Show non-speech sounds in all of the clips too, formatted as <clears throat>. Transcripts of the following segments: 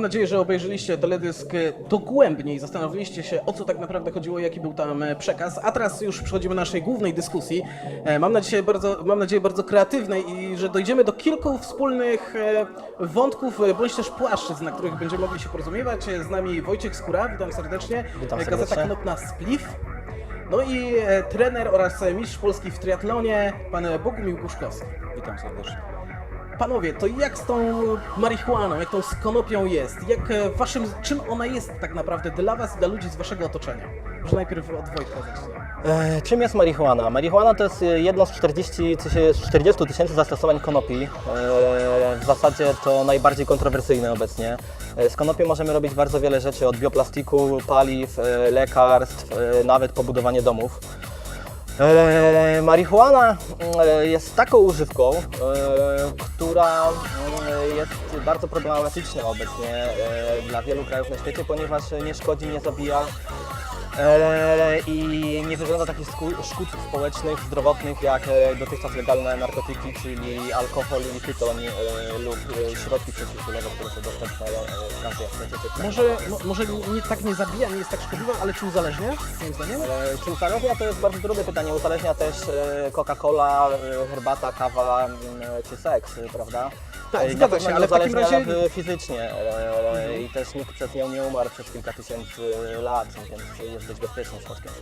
Mam nadzieję, że obejrzeliście teledysk dogłębnie i zastanowiliście się, o co tak naprawdę chodziło, jaki był tam e, przekaz. A teraz już przechodzimy do naszej głównej dyskusji. E, Mam nadzieję, bardzo, mam nadzieję bardzo kreatywnej i że dojdziemy do kilku wspólnych e, wątków, bądź też płaszczyzn, na których będziemy mogli się porozumiewać. Z nami Wojciech Skóra, witam serdecznie. Witam E, Gazeta serdecznie. Knopna Spliff. No i trener oraz mistrz Polski w triatlonie, pan Bogumił Guszkowski. Witam serdecznie. Panowie, to jak z tą marihuaną, jak tą skonopią jest? Jak e, waszym, czym ona jest tak naprawdę dla was i dla ludzi z waszego otoczenia? Może najpierw od Wojtka. E, czym jest marihuana? Marihuana to jest jedno z 40 tysięcy 40 tysięcy zastosowań konopi. E, w zasadzie to najbardziej kontrowersyjne obecnie. Z konopi możemy robić bardzo wiele rzeczy, od bioplastiku, paliw, lekarstw, nawet pobudowanie domów. E, marihuana e, jest taką używką, e, która jest bardzo problematyczna obecnie dla wielu krajów na świecie, ponieważ nie szkodzi, nie zabija i nie wyrządza takich szkód społecznych, zdrowotnych jak e, dotychczas legalne narkotyki, czyli alkohol i tytoń e, lub e, środki przeciwbólowe, które są dostępne e, w każdej aptece Może, mo, może nie, tak nie zabija, nie jest tak szkodliwa, ale czy uzależnia, moim zdaniem? E, Czy uzależnia to jest bardzo trudne pytanie. Uzależnia też e, Coca-Cola, e, herbata, kawa m, czy seks, e, prawda? Tak, E, zgadza się, ale w takim razie- e, fizycznie e, i też nikt przez nią nie umarł przez kilka tysięcy lat, więc jest dość bezpiecznym środkiem.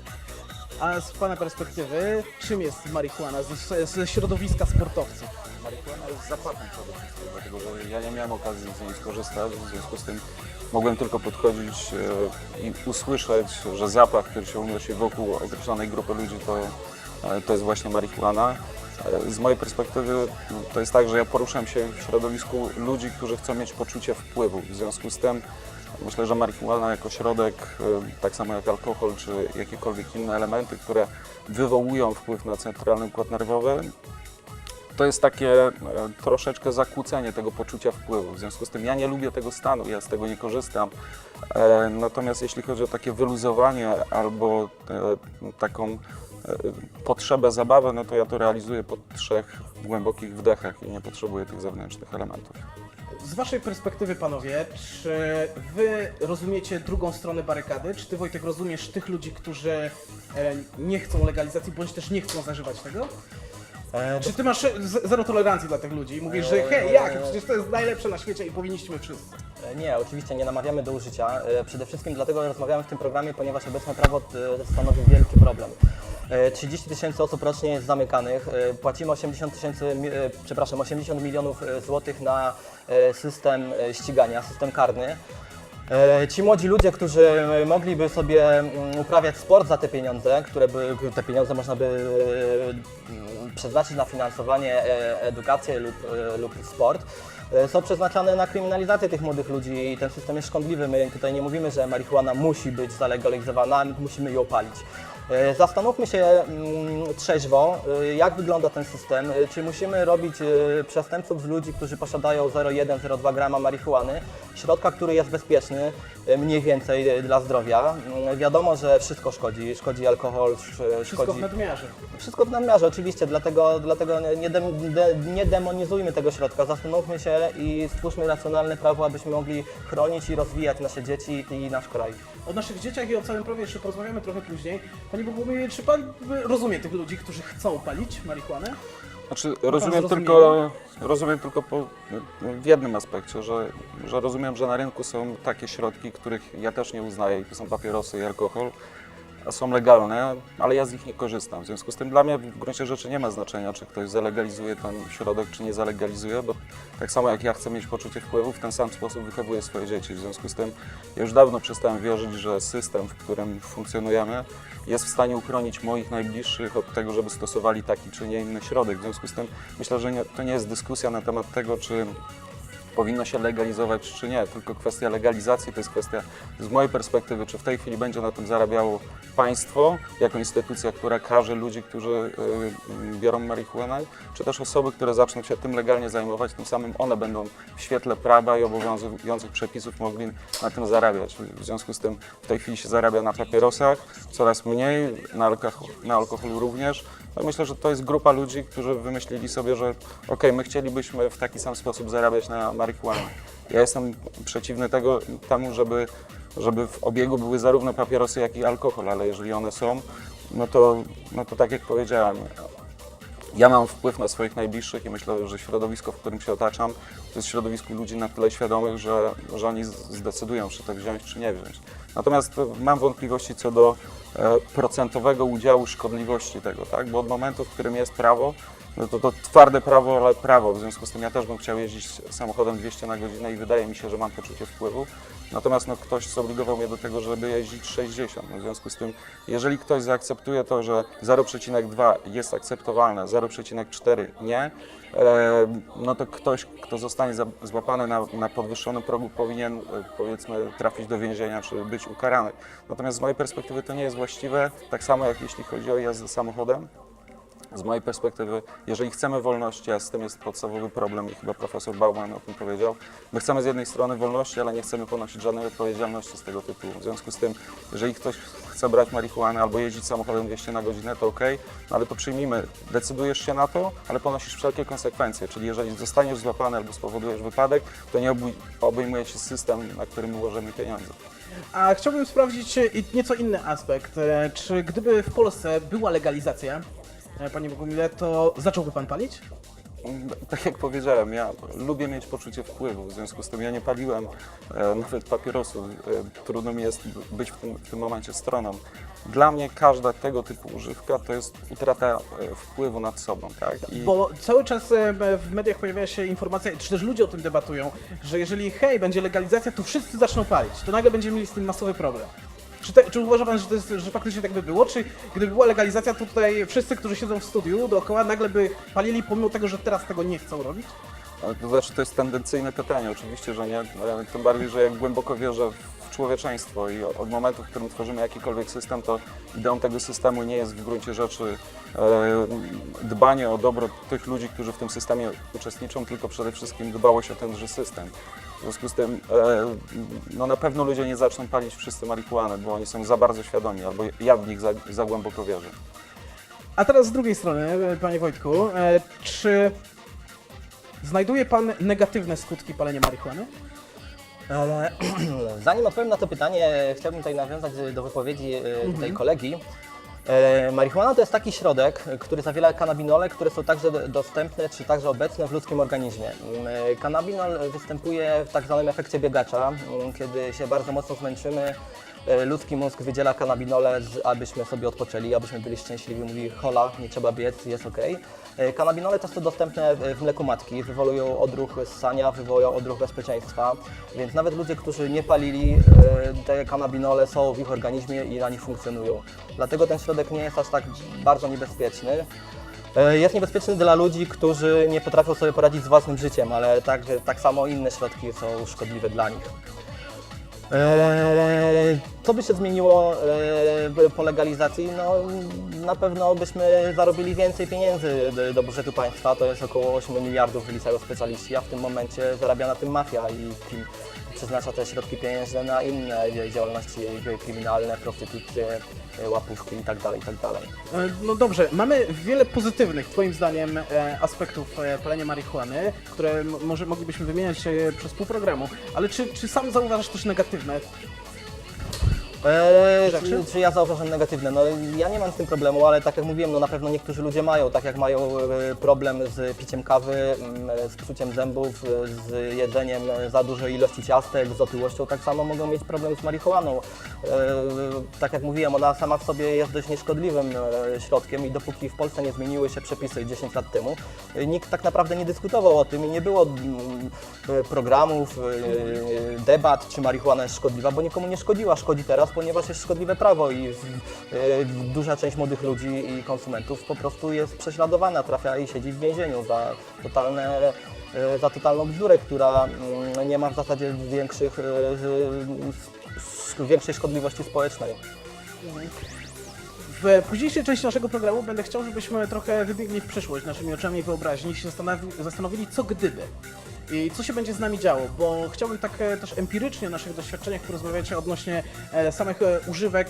A z pana perspektywy, czym jest marihuana ze, ze środowiska sportowców? Marihuana jest zapachem przede wszystkim, dlatego że ja nie miałem okazji z niej skorzystać, w związku z tym mogłem tylko podchodzić e, i usłyszeć, że zapach, który się unosi wokół określonej grupy ludzi, to, e, to jest właśnie marihuana. Z mojej perspektywy no, to jest tak, że ja poruszam się w środowisku ludzi, którzy chcą mieć poczucie wpływu. W związku z tym myślę, że marihuana jako środek, e, tak samo jak alkohol czy jakiekolwiek inne elementy, które wywołują wpływ na centralny układ nerwowy, to jest takie e, troszeczkę zakłócenie tego poczucia wpływu. W związku z tym ja nie lubię tego stanu, ja z tego nie korzystam. E, Natomiast jeśli chodzi o takie wyluzowanie albo e, taką potrzebę zabawy, no to ja to realizuję po trzech głębokich wdechach i nie potrzebuję tych zewnętrznych elementów. Z waszej perspektywy, panowie, czy wy rozumiecie drugą stronę barykady? Czy ty, Wojtek, rozumiesz tych ludzi, którzy e, nie chcą legalizacji, bądź też nie chcą zażywać tego? E, Czy ty masz zero tolerancji dla tych ludzi i mówisz, że hej, jak, przecież to jest najlepsze na świecie i powinniśmy wszyscy. E, Nie, oczywiście nie namawiamy do użycia. E, Przede wszystkim dlatego rozmawiamy w tym programie, ponieważ obecne prawo e, stanowi wielki problem. E, 30 tysięcy osób rocznie jest zamykanych. E, Płacimy 80 tysięcy, e, przepraszam, 80 milionów e, złotych na e, system e, ścigania, system karny. E, Ci młodzi ludzie, którzy e, mogliby sobie mm, uprawiać sport za te pieniądze, które by, te pieniądze można by e, przeznaczyć na finansowanie e, edukację lub, e, lub sport, e, są przeznaczane na kryminalizację tych młodych ludzi i ten system jest szkodliwy. My tutaj nie mówimy, że marihuana musi być zalegalizowana, musimy ją palić. E, Zastanówmy się mm, trzeźwo, e, jak wygląda ten system. E, Czy musimy robić przestępców z ludzi, którzy posiadają 0,1-0,2 grama marihuany, środka, który jest bezpieczny mniej więcej dla zdrowia. Wiadomo, że wszystko szkodzi. Szkodzi alkohol, sz- Wszystko szkodzi... w nadmiarze. Wszystko w nadmiarze, oczywiście, dlatego, dlatego nie, de, nie demonizujmy tego środka. Zastanówmy się i stwórzmy racjonalne prawo, abyśmy mogli chronić i rozwijać nasze dzieci i nasz kraj. O naszych dzieciach i o całym prawie jeszcze porozmawiamy trochę później. Panie Bogumiły, czy pan rozumie tych ludzi, którzy chcą palić marihuanę? Znaczy, rozumiem tylko, rozumiem tylko po, w jednym aspekcie, że, że rozumiem, że na rynku są takie środki, których ja też nie uznaję. I to są papierosy i alkohol, są legalne, ale ja z nich nie korzystam. W związku z tym dla mnie w gruncie rzeczy nie ma znaczenia, czy ktoś zalegalizuje ten środek, czy nie zalegalizuje, bo tak samo jak ja chcę mieć poczucie wpływu, w ten sam sposób wychowuję swoje dzieci. W związku z tym ja już dawno przestałem wierzyć, że system, w którym funkcjonujemy, jest w stanie uchronić moich najbliższych od tego, żeby stosowali taki czy nie inny środek. W związku z tym myślę, że nie, to nie jest dyskusja na temat tego, czy powinno się legalizować czy nie, tylko kwestia legalizacji to jest kwestia z mojej perspektywy, czy w tej chwili będzie na tym zarabiało państwo jako instytucja, która karze ludzi, którzy y, biorą marihuanę, czy też osoby, które zaczną się tym legalnie zajmować, tym samym one będą w świetle prawa i obowiązujących przepisów mogli na tym zarabiać. W związku z tym w tej chwili się zarabia na papierosach, coraz mniej, na alkohol, na alkoholu również, No myślę, że to jest grupa ludzi, którzy wymyślili sobie, że okej, my chcielibyśmy w taki sam sposób zarabiać na marihuanie. Ja jestem przeciwny tego, temu, żeby, żeby w obiegu były zarówno papierosy, jak i alkohol, ale jeżeli one są, no to, no to tak jak powiedziałem, ja mam wpływ na swoich najbliższych i myślę, że środowisko, w którym się otaczam, to jest środowisko ludzi na tyle świadomych, że, że oni zdecydują, czy to wziąć, czy nie wziąć. Natomiast e, mam wątpliwości co do e, procentowego udziału szkodliwości tego, tak? Bo od momentu, w którym jest prawo, no to to twarde prawo, ale prawo. W związku z tym ja też bym chciał jeździć samochodem 200 na godzinę i wydaje mi się, że mam poczucie wpływu. Natomiast no, ktoś zobligował mnie do tego, żeby jeździć 60. No, w związku z tym, jeżeli ktoś zaakceptuje to, że 0,2 jest akceptowalne, 0,4 nie, e, no to ktoś, kto zostanie złapany na, na podwyższonym progu, powinien e, powiedzmy trafić do więzienia czy być ukarany. Natomiast z mojej perspektywy to nie jest właściwe, tak samo jak jeśli chodzi o jazdę samochodem. Z mojej perspektywy, jeżeli chcemy wolności, a z tym jest podstawowy problem i chyba profesor Bauman o tym powiedział, my chcemy z jednej strony wolności, ale nie chcemy ponosić żadnej odpowiedzialności z tego tytułu. W związku z tym, jeżeli ktoś chce brać marihuanę albo jeździć samochodem 200 na godzinę, to ok, no ale to przyjmijmy, decydujesz się na to, ale ponosisz wszelkie konsekwencje, czyli jeżeli zostaniesz złapany albo spowodujesz wypadek, to nie obejmuje się system, na którym ułożymy pieniądze. A chciałbym sprawdzić e, nieco inny aspekt. E, Czy gdyby w Polsce była legalizacja, panie Bogumile, to zacząłby pan palić? Tak jak powiedziałem, ja lubię mieć poczucie wpływu, w związku z tym ja nie paliłem e, nawet papierosu. E, trudno mi jest być w tym, w tym momencie stroną. Dla mnie każda tego typu używka to jest utrata e, wpływu nad sobą, tak? I Bo cały czas e, w mediach pojawia się informacja, czy też ludzie o tym debatują, że jeżeli hej, będzie legalizacja, to wszyscy zaczną palić. To nagle będziemy mieli z tym masowy problem. Czy, te, czy uważa pan, że, to jest, że faktycznie tak by było? Czy gdyby była legalizacja, to tutaj wszyscy, którzy siedzą w studiu dookoła, nagle by palili, pomimo tego, że teraz tego nie chcą robić? Ale To znaczy, to jest tendencyjne pytanie, oczywiście, że nie. E, Tym bardziej, że ja głęboko wierzę w człowieczeństwo i od momentu, w którym tworzymy jakikolwiek system, to ideą tego systemu nie jest w gruncie rzeczy e, dbanie o dobro tych ludzi, którzy w tym systemie uczestniczą, tylko przede wszystkim dbałość o tenże system. W związku z tym e, no na pewno ludzie nie zaczną palić wszyscy marihuanę, bo oni są za bardzo świadomi, albo ja w nich za, za głęboko wierzę. A teraz z drugiej strony, e, panie Wojtku, e, czy znajduje pan negatywne skutki palenia marihuany? <clears throat> Ale zanim odpowiem na to pytanie, chciałbym tutaj nawiązać do wypowiedzi e, tutaj kolegi. E, Marihuana to jest taki środek, który zawiera kanabinole, które są także do- dostępne czy także obecne w ludzkim organizmie. Mm, e, Kanabinol występuje w tak zwanym efekcie biegacza, mm, kiedy się bardzo mocno zmęczymy. E, Ludzki mózg wydziela kanabinole, abyśmy sobie odpoczęli, abyśmy byli szczęśliwi. Mówi hola, nie trzeba biec, jest ok. Kanabinole często dostępne w mleku matki, wywołują odruch ssania, wywołują odruch bezpieczeństwa, więc nawet ludzie, którzy nie palili, e, te kanabinole są w ich organizmie i na nich funkcjonują. Dlatego ten środek nie jest aż tak bardzo niebezpieczny. E, Jest niebezpieczny dla ludzi, którzy nie potrafią sobie poradzić z własnym życiem, ale tak samo inne środki są szkodliwe dla nich. Co by się zmieniło eee, po legalizacji? No, na pewno byśmy zarobili więcej pieniędzy do, budżetu państwa, to jest około 8 miliardów wyliczają specjaliści, a w tym momencie zarabia na tym mafia i przeznacza te środki pieniężne na inne działalności kryminalne, prostytucję, e, łapówki itd. itd. E, No dobrze, mamy wiele pozytywnych, Twoim zdaniem, e, aspektów e, palenia marihuany, które może moglibyśmy wymieniać przez pół programu, ale czy, czy sam zauważasz też negatywne? Eee, czy, czy ja zauważam negatywne? No ja nie mam z tym problemu, ale tak jak mówiłem, no na pewno niektórzy ludzie mają, tak jak mają e, problem z piciem kawy, mm, z psuciem zębów, e, z jedzeniem e, za dużej ilości ciastek, z otyłością, tak samo mogą mieć problem z marihuaną. E, tak jak mówiłem, ona sama w sobie jest dość nieszkodliwym e, środkiem i dopóki w Polsce nie zmieniły się przepisy 10 lat temu, e, nikt tak naprawdę nie dyskutował o tym i nie było mm, e, programów, e, debat, czy marihuana jest szkodliwa, bo nikomu nie szkodziła. Szkodzi teraz, ponieważ jest szkodliwe prawo i e, duża część młodych ludzi i konsumentów po prostu jest prześladowana, trafia i siedzi w więzieniu za totalne e, za totalną bzdurę, która mm, nie ma w zasadzie większych, e, większej szkodliwości społecznej. W późniejszej części naszego programu będę chciał, żebyśmy trochę wybiegli w przyszłość naszymi oczami wyobraźni i się zastanowi- zastanowili, co gdyby. I co się będzie z nami działo, bo chciałbym tak e, też empirycznie o naszych doświadczeniach porozmawiać odnośnie e, samych e, używek.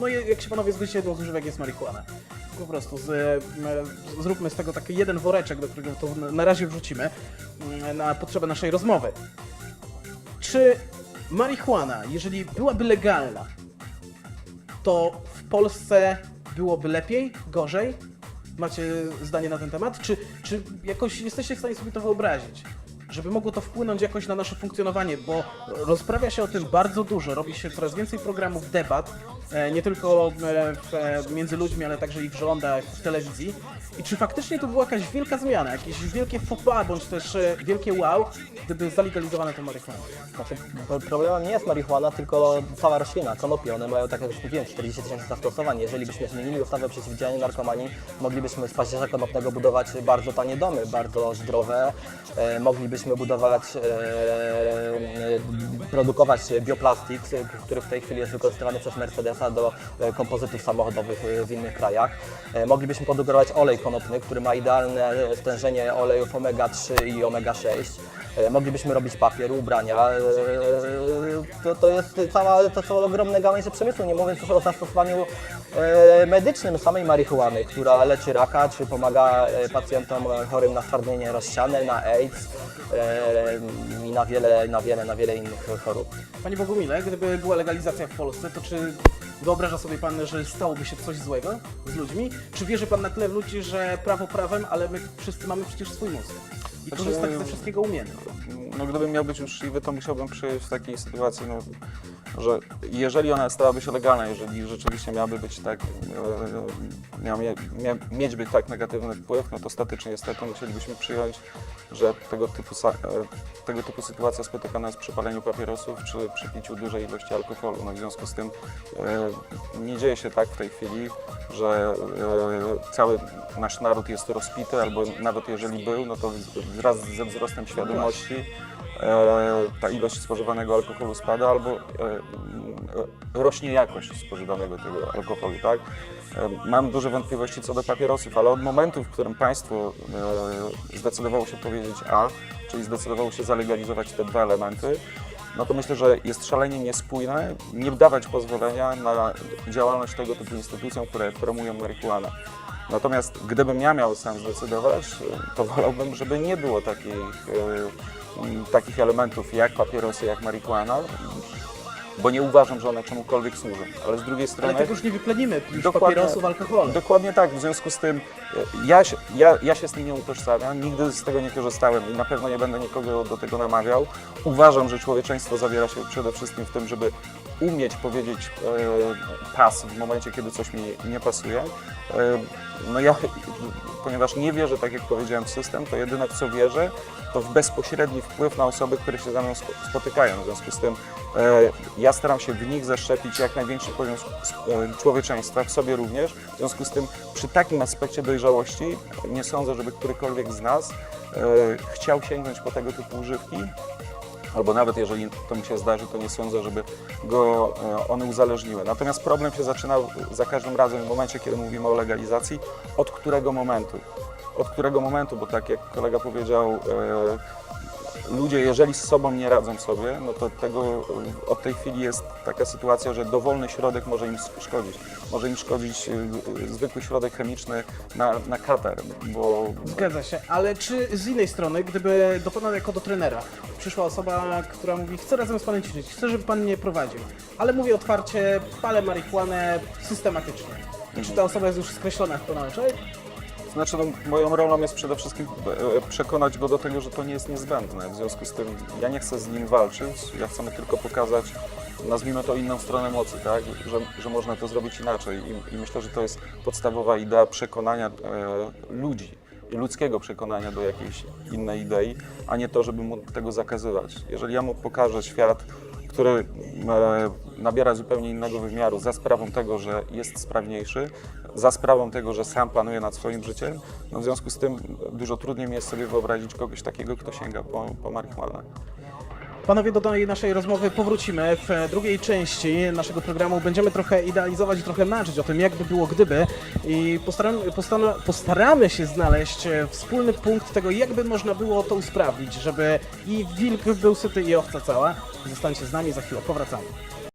No i jak się panowie zgodzicie, jedną z używek jest marihuana. po prostu z, e, zróbmy z tego taki jeden woreczek, do którego to na- razie wrzucimy mm, na potrzeby naszej rozmowy. Czy marihuana, jeżeli byłaby legalna, to w Polsce byłoby lepiej, gorzej? Macie zdanie na ten temat? Czy, czy jakoś jesteście w stanie sobie to wyobrazić? Żeby mogło to wpłynąć jakoś na nasze funkcjonowanie, bo rozprawia się o tym bardzo dużo, robi się coraz więcej programów, debat, nie tylko e, w, e, między ludźmi, ale także i w rządach, w telewizji. I czy faktycznie to była jakaś wielka zmiana, jakieś wielkie faux pas, bądź też e, wielkie wow, gdyby zalegalizowano tę marihuanę? Znaczy, pro- problemem nie jest marihuana, tylko cała roślina, konopie. One mają, tak jak już mówiłem, 40 tysięcy zastosowań. Jeżeli byśmy zmienili ustawę o przeciwdziałaniu narkomanii, moglibyśmy z paździerza konopnego budować bardzo tanie domy, bardzo zdrowe. E, moglibyśmy budować, e, e, produkować bioplastik, e, który w tej chwili jest wykorzystywany przez Do e, kompozytów samochodowych e, w innych krajach. E, moglibyśmy produkować olej konopny, który ma idealne stężenie olejów omega-3 i omega-6. E, Moglibyśmy robić papier, ubrania. To, to jest cała, to są ogromne gałęzie przemysłu, nie mówiąc już o zastosowaniu medycznym samej marihuany, która leczy raka, czy pomaga pacjentom chorym na stwardnienie rozsiane, na AIDS i na wiele, na wiele, na wiele innych chorób. Panie Bogumile, gdyby była legalizacja w Polsce, to czy wyobraża sobie Pan, że stałoby się coś złego z ludźmi? Czy wierzy Pan na tyle w ludzi, że prawo prawem, ale my wszyscy mamy przecież swój mózg i korzystać ze wszystkiego umiemy? No gdybym miał być uczciwy, to musiałbym przyjąć w takiej sytuacji, no, że jeżeli ona stałaby się legalna, jeżeli rzeczywiście miałaby być tak, e, miał, mie- mia, mieć być tak negatywny wpływ, no to statycznie niestety musielibyśmy przyjąć, że tego typu, e, tego typu sytuacja spotykana jest przy paleniu papierosów czy przy piciu dużej ilości alkoholu. No w związku z tym e, nie dzieje się tak w tej chwili, że cały nasz naród jest rozpity, albo nawet jeżeli był, no to wraz ze wzrostem świadomości e, ta ilość spożywanego alkoholu spada, albo e, e, rośnie jakość spożywanego tego alkoholu, tak? Mam duże wątpliwości co do papierosów, ale od momentu, w którym państwo zdecydowało się powiedzieć A, czyli zdecydowało się zalegalizować te dwa elementy, no to myślę, że jest szalenie niespójne nie dawać pozwolenia na działalność tego typu instytucjom, które promują marihuanę. Natomiast gdybym ja miał sam zdecydować, to wolałbym, żeby nie było takich, e, takich elementów jak papierosy, jak marihuana, bo nie uważam, że one czemukolwiek służą. Ale z drugiej strony... Ale tego już nie wyplenimy, już Dokładnie. papierosów, alkoholu. Dokładnie tak, w związku z tym e, ja się, ja, ja się z tym nie utożsamiam, nigdy z tego nie korzystałem i na pewno nie będę nikogo do tego namawiał. Uważam, że człowieczeństwo zawiera się przede wszystkim w tym, żeby umieć powiedzieć e, pas w momencie, kiedy coś mi nie pasuje. E, no ja, ponieważ nie wierzę, tak jak powiedziałem, w system, to jedyne w co wierzę, to w bezpośredni wpływ na osoby, które się ze mną spo- spotykają. W związku z tym e, ja staram się w nich zaszczepić jak największy poziom e, człowieczeństwa, w sobie również. W związku z tym przy takim aspekcie dojrzałości nie sądzę, żeby którykolwiek z nas e, chciał sięgnąć po tego typu używki. Albo nawet jeżeli to mi się zdarzy, to nie sądzę, żeby go e, one uzależniły. Natomiast problem się zaczynał za każdym razem w momencie, kiedy mówimy o legalizacji. Od którego momentu? Od którego momentu, bo tak jak kolega powiedział, e, ludzie, jeżeli z sobą nie radzą sobie, no to tego, e, od tej chwili jest taka sytuacja, że dowolny środek może im szkodzić. Może im szkodzić e, zwykły środek chemiczny na, na katar, bo Zgadza się, ale czy z innej strony, gdyby do Pana jako do trenera przyszła osoba, która mówi, chcę razem z Panem ćwiczyć, chcę, żeby Pan mnie prowadził, ale mówi otwarcie, palę marihuanę systematycznie. Czy ta osoba jest już skreślona w Pana oczach? Znaczy, no, moją rolą jest przede wszystkim e, przekonać go do tego, że to nie jest niezbędne. W związku z tym ja nie chcę z nim walczyć, ja chcę mu tylko pokazać, nazwijmy to inną stronę mocy, tak? że, że można to zrobić inaczej. I, I myślę, że to jest podstawowa idea przekonania e, ludzi ludzkiego przekonania do jakiejś innej idei, a nie to, żeby mu tego zakazywać. Jeżeli ja mu pokażę świat, który e, nabiera zupełnie innego wymiaru za sprawą tego, że jest sprawniejszy, za sprawą tego, że sam panuje nad swoim życiem, no w związku z tym dużo trudniej mi jest sobie wyobrazić kogoś takiego, kto sięga po, po marihuanę. Panowie, do tej naszej rozmowy powrócimy. W drugiej części naszego programu będziemy trochę idealizować i trochę marzyć o tym, jakby było gdyby i postaramy, postaramy się znaleźć wspólny punkt tego, jakby można było to usprawnić, żeby i wilk był syty i owca cała. Zostańcie z nami, za chwilę powracamy.